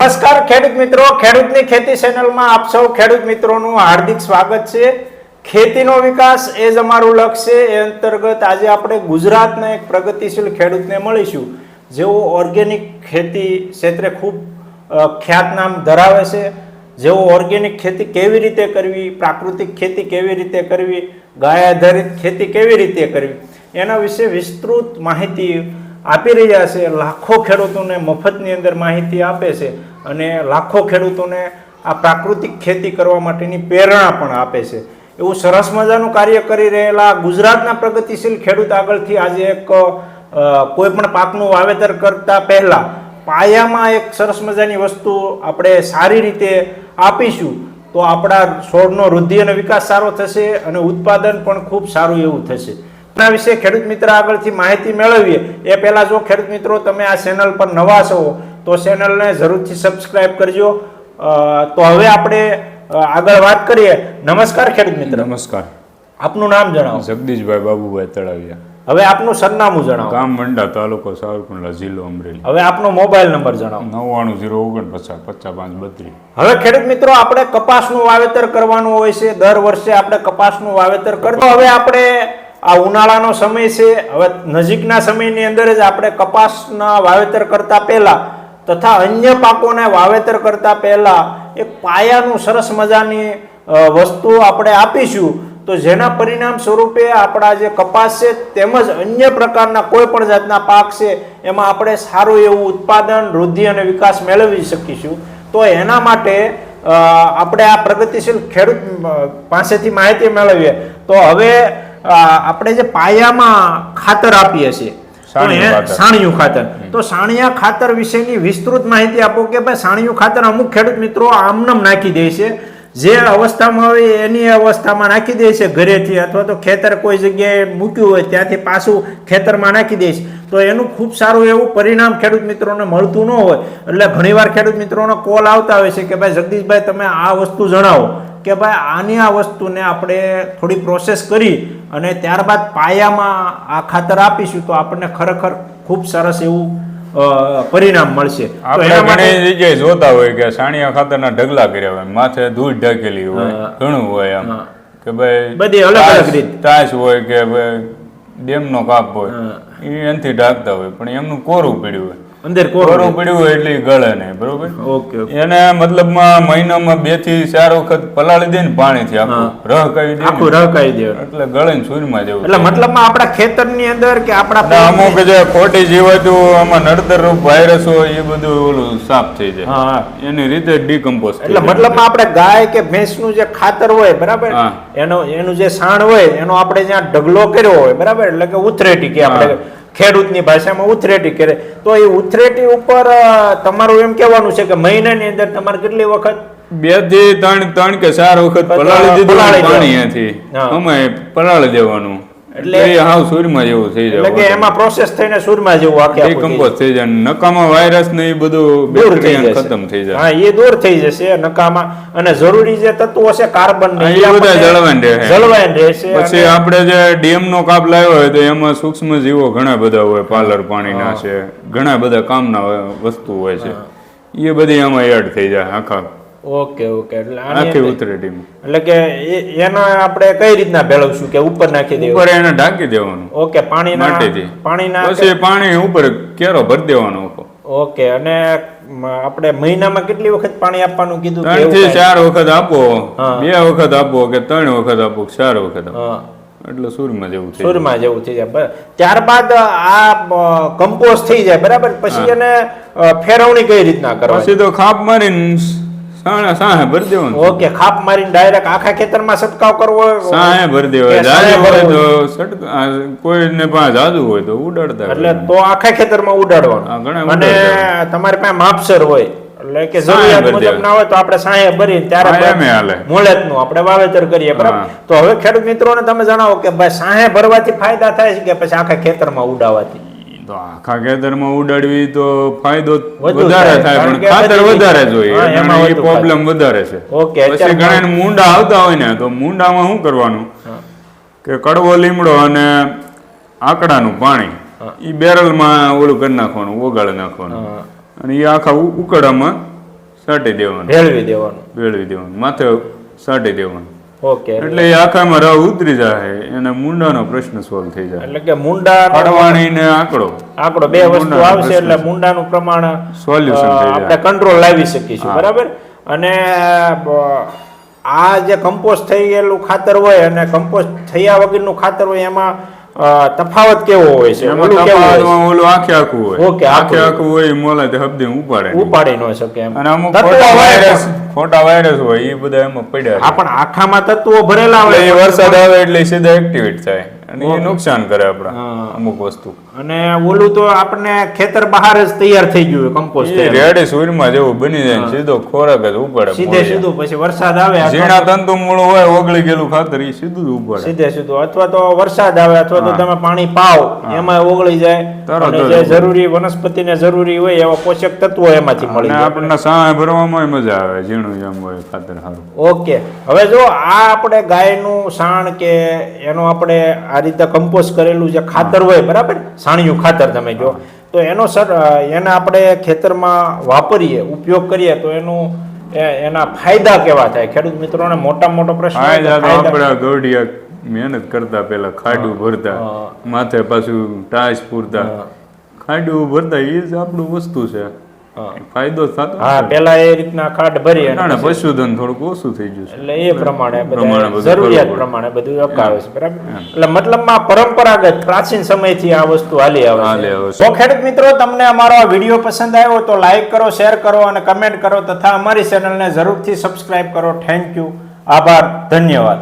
નમસ્કાર, ખેડૂત મિત્રો. ખેડૂતની ખેતી ચેનલમાં આપ સૌ ખેડૂત મિત્રોનું હાર્દિક સ્વાગત છે. ખેતીનો વિકાસ એ જ અમારું લક્ષ્ય એ અંતર્ગત આજે આપણે ગુજરાતના એક પ્રગતિશીલ ખેડૂતને મળીશું, જેઓ ઓર્ગેનિક ખેતી ક્ષેત્રે ખૂબ ખ્યાતનામ ધરાવે છે. જેઓ ઓર્ગેનિક ખેતી કેવી રીતે કરવી, પ્રાકૃતિક ખેતી કેવી રીતે કરવી ગાય આધારિત ખેતી કેવી રીતે કરવી, એના વિશે વિસ્તૃત માહિતી આપી રહ્યા છે. લાખો ખેડૂતોને મફતની અંદર માહિતી આપે છે અને લાખો ખેડૂતોને આ પ્રાકૃતિક ખેતી કરવા માટેની પ્રેરણા પણ આપે છે. એવું સરસ મજાનું કાર્ય કરી રહેલા ગુજરાતના પ્રગતિશીલ ખેડૂત આગળથી આજે એક કોઈ પણ પાકનું વાવેતર કરતા પહેલા પાયામાં એક સરસ મજાની વસ્તુ આપણે સારી રીતે આપીશું તો આપણા છોડનો વૃદ્ધિ અને વિકાસ સારો થશે અને ઉત્પાદન પણ ખૂબ સારું એવું થશે. એના વિશે ખેડૂત મિત્ર આગળથી માહિતી મેળવીએ. એ પહેલાં જો ખેડૂત મિત્રો તમે આ ચેનલ પર નવા છો તો ચેનલને જરૂરથી સબસ્ક્રાઇબ કરજો. તો હવે આપણે આગળ વાત કરીએ. નમસ્કાર ખેડૂત મિત્ર. નમસ્કાર. આપનું નામ જણાવો. જગદીશભાઈ બાબુભાઈ તળાવિયા. હવે આપનું સરનામું જણાવો. ગામ મંડા તાલુકો સાવરકુંડલા જિલ્લો અમરેલી. હવે આપનો મોબાઈલ નંબર જણાવો. નવ્વાણું જીરો ઓગણપચાસ પચાસ પાંચ બત્રીસ. હવે ખેડૂત મિત્રો આપણે કપાસનું વાવેતર કરવાનું હોય છે. દર વર્ષે આપણે કપાસનું વાવેતર કરતો હવે આપણે આ ઉનાળાનો સમય છે. હવે નજીકના સમયની અંદર જ આપણે કપાસના વાવેતર કરતા પહેલા તથા અન્ય પાકોને વાવેતર કરતા પહેલા એક પાયાનું સરસ મજાની વસ્તુ આપણે આપીશું. તો જેના પરિણામ સ્વરૂપે આપણા જે કપાસ છે તેમજ અન્ય પ્રકારના કોઈ પણ જાતના પાક છે એમાં આપણે સારું એવું ઉત્પાદન, વૃદ્ધિ અને વિકાસ મેળવી શકીશું. તો એના માટે આપણે આ પ્રગતિશીલ ખેડૂત પાસેથી માહિતી મેળવીએ. તો હવે આપણે જે પાયામાં ખાતર આપીએ છીએ સાણિયું ખાતર. તો સાણિયા ખાતર વિશેની વિસ્તૃત માહિતી આપો કે ભાઈ સાણિયું ખાતર અમુક ખેડૂત મિત્રો આમનામ નાખી દે છે. જે અવસ્થામાં હોય એની અવસ્થામાં નાખી દે છે ઘરેથી અથવા તો ખેતર કોઈ જગ્યાએ મૂક્યું હોય ત્યાંથી પાછું ખેતરમાં નાખી દે છે. તો એનું ખૂબ સારું એવું પરિણામ ખેડૂત મિત્રોને મળતું ન હોય. એટલે ઘણીવાર ખેડૂત મિત્રોનો કોલ આવતા હોય છે કે ભાઈ જગદીશભાઈ તમે આ વસ્તુ જણાવો. કે ભાઈ આની આ વસ્તુને આપણે થોડી પ્રોસેસ કરી અને ત્યારબાદ પાયામાં આ ખાતર આપીશું તો આપણને ખરેખર ખૂબ સરસ એવું પરિણામ મળશે. આપણે જગ્યાએ જોતા હોય કે સાણિયા ખાતરના ઢગલા કર્યા હોય માથે ધૂળ ઢકેલી હોય ઘણું હોય આમ કે ભાઈ બધી અલગ અલગ રીત. તાશ હોય કે ભાઈ ડેમનો કાપ હોય. એ એનથી ઢાંકતા હોય પણ એમનું કોરું પડ્યું હોય. અંદર કોરું પડ્યું એટલે ગળે નહીં બરોબર? ઓકે એને મતલબમાં મહિનામાં બેથી ચાર વખત પલાળી દે ને પાણીથી આખું રહ કાઢી દે આખું રહ કાઢી દે. એટલે ગળે ને સૂરમાં જવું એટલે મતલબમાં આપણા ખેતરની અંદર કે આપણા અમુક જે ખોટી જીવાતું આમાં નડતર રૂપ વાયરસ હોય એ બધું ઓલું સાફ થઈ જાય. હા હા. એની રીતે ડીકમ્પોઝ એટલે મતલબમાં આપણે ગાય કે ભેંસનું જે ખાતર હોય બરાબર? એનો એનું જે સાણ હોય એનો આપણે જ્યાં ઢગલો કર્યો હોય બરાબર? એટલે કે ઉતરેટી કે આપણે. ખેડૂતની ભાષામાં ઉથરેટી કરે. તો એ ઉથરેટી ઉપર તમારું એમ કહેવાનું છે કે મહિનાની અંદર તમારે કેટલી વખત? બેથી ત્રણ ત્રણ કે ચાર વખત પલાળી દીધું પાણી અહીંથી અમે પલાળી દેવાનું. એટલે- એટલે હાવ સૂરમાં જેવું થઈ એટલે કે એમાં પ્રોસેસ થઈને સુરમાં જેવું આખે આખું થઈ જાય. નકામા વાયરસ ને એ બધું દૂર થઈ જશે. ખતમ થઈ જાય. હા એ દૂર થઈ જશે નકામાં. અને જરૂરી જે તત્વો છે કાર્બન એ બધા રહે. રહેશે પછી આપણે જે ડીએમ નો કાપ લાવ્યો હોય તો એમાં સૂક્ષ્મ જીવો ઘણા બધા હોય પાલર પાણીના છે ઘણા બધા કામના વસ્તુ હોય છે. એ બધી આમાં એડ થઈ જાય આખા ઓકે ઓકે. એટલે આખી ઉતરેટીમાં એટલે કે એના આપણે કઈ રીતના ભેળવશું કે ઉપર નાખી દેવું ઉપર એને ઢાંકી દેવાનું. ઓકે પાણીના માટીથી. પાણીના પછી પાણી ઉપર કેરો ભરી દેવાનો ઓકે. અને આપણે મહિનામાં કેટલી વખત પાણી આપવાનું કીધું ત્રણથી ચાર વખત આપો. બે વખત આપો કે ત્રણ વખત આપો ચાર વખત હા. એટલે સૂરમાં જેવું થઈ સુરમાં જેવું થઈ જાય. ત્યારબાદ આ કમ્પોઝ થઈ જાય. બરાબર? પછી એને ફેરવણી કઈ રીતના કરવા સીધો તો ખાપ મારીને સાણે સાહે ભર દેવાનું. ઓકે ખાપ મારીને ડાયરેક્ટ આખા ખેતરમાં છંટકાવ કરવો હોય? સાહે ભર દેવાય. જાજુ હોય તો કોઈને પાસે જાજુ હોય તો ઉડાડતા એટલે તો આખા ખેતરમાં ઉડાડવાનું. અને તમારી પાસે માપસર હોય એટલે કે જરૂરિયાત મુજબ ના હોય તો આપણે સાંયે ભરી ત્યારે એમે નું આપણે વાવેતર કરીએ બરાબર? તો હવે ખેડૂત મિત્રોને તમે જણાવો કે ભાઈ સાંયે ભરવાથી ફાયદા થાય છે કે પછી આખા ખેતરમાં ઉડાવવાથી તો આખા ખેતરમાં ઉડાડવી તો ફાયદો વધારે થાય. પણ ખાતર વધારે જોઈએ. એમાં એ પ્રોબ્લેમ વધારે છે. ઓકે, પછી ઘણા મૂંડા આવતા હોય ને તો મૂંડામાં શું કરવાનું? કે કડવો લીમડો અને આકડાનું પાણી. એ બેરલમાં ઓલું કરી નાખવાનું ઓગાળી નાખવાનું. અને એ આખા ઉકળામાં સાટી દેવાનું. ભેળવી દેવાનું. ભેળવી દેવાનું. માથે સાટી દેવાનું. ઓકે એટલે એ આખામાં રવ ઉતરી જાય અને મુંડાનો પ્રશ્ન સોલ્વ થઈ જાય એટલે કે મુંડા પડવાણી ને આંકડો. આંકડો બે વસ્તુ આવશે એટલે મુંડાનું પ્રમાણ સોલ્યુશન આપણે કંટ્રોલ લાવી શકીશું બરાબર? અને આ જે કમ્પોસ્ટ થઈ ગયેલું ખાતર હોય અને કમ્પોસ્ટ થયા વગરનું ખાતર હોય એમાં તફાવત કેવો હોય છે? ઓલું કેવું ઓલું આખે આખું હોય. ઓકે, આખે આખું હોય. એ મોલે તે હબદી ઉપાડે ઉપાડી ન શકે એમ. અને અમુક ખોટા વાયરસ ખોટા વાયરસ હોય એ બધા એમાં પડ્યા હા પણ આખામાં તત્વો ભરેલા હોય. એ હોય વરસાદ આવે એટલે સીધા એક્ટિવેટ થાય. અને એ નુકસાન કરે આપણા અમુક વસ્તુ. અને ઓલું તો આપણને ખેતર બહાર જ તૈયાર થઈ ગયું કમ્પોસ્ટ રેડી સૂર્યમાં જેવું બની જાય સીધો ખોરાક જ ઉપાડે સીધે સીધું પછી વરસાદ આવે ઝીણા તંતુ મૂળ હોય ઓગળી ગયેલું ખાતર એ સીધું જ ઉપાડે. સીધે સીધું. અથવા તો વરસાદ આવે અથવા તો તમે પાણી પાવ એમાં ઓગળી જાય. તરત જ જરૂરી વનસ્પતિને જરૂરી હોય એવા પોષક તત્વો એમાંથી મળી જાય. આપણને સાહ ભરવામાં મજા આવે ઝીણું જેમ હોય ખાતર સારું. ઓકે. હવે જો આ આપણે ગાયનું સાણ કે એનો આપણે આ રીતે કમ્પોઝ કરેલું જે ખાતર હોય બરાબર? સાણિયું ખાતર તમે જો. તો એનો સર એને આપણે ખેતરમાં વાપરીએ ઉપયોગ કરીએ તો એનું એના ફાયદા કેવા થાય? ખેડૂત મિત્રોને મોટા મોટો પ્રશ્ન આપણા ગોઢિયા મહેનત કરતા પેલા ખાડું ભરતા માથે પાછું ટાઈસ પૂરતા. ખાડું ભરતા એ જ આપણું વસ્તુ છે. ફાયદો થતો હા પેલા એ રીતના કાર્ડ ભરી ના પશુધન થોડુંક ઓછું થઈ ગયું એટલે એ પ્રમાણે જરૂરિયાત પ્રમાણે બધું અપાવે છે બરાબર? એટલે મતલબમાં પરંપરાગત પ્રાચીન સમયથી આ વસ્તુ હાલી આવે છે. તો ખેડૂત મિત્રો તમને અમારો આ વીડિયો પસંદ આવ્યો તો લાઈક કરો શેર કરો અને કમેન્ટ કરો તથા અમારી ચેનલને જરૂરથી સબસ્ક્રાઇબ કરો. થેન્ક યુ આભાર. ધન્યવાદ.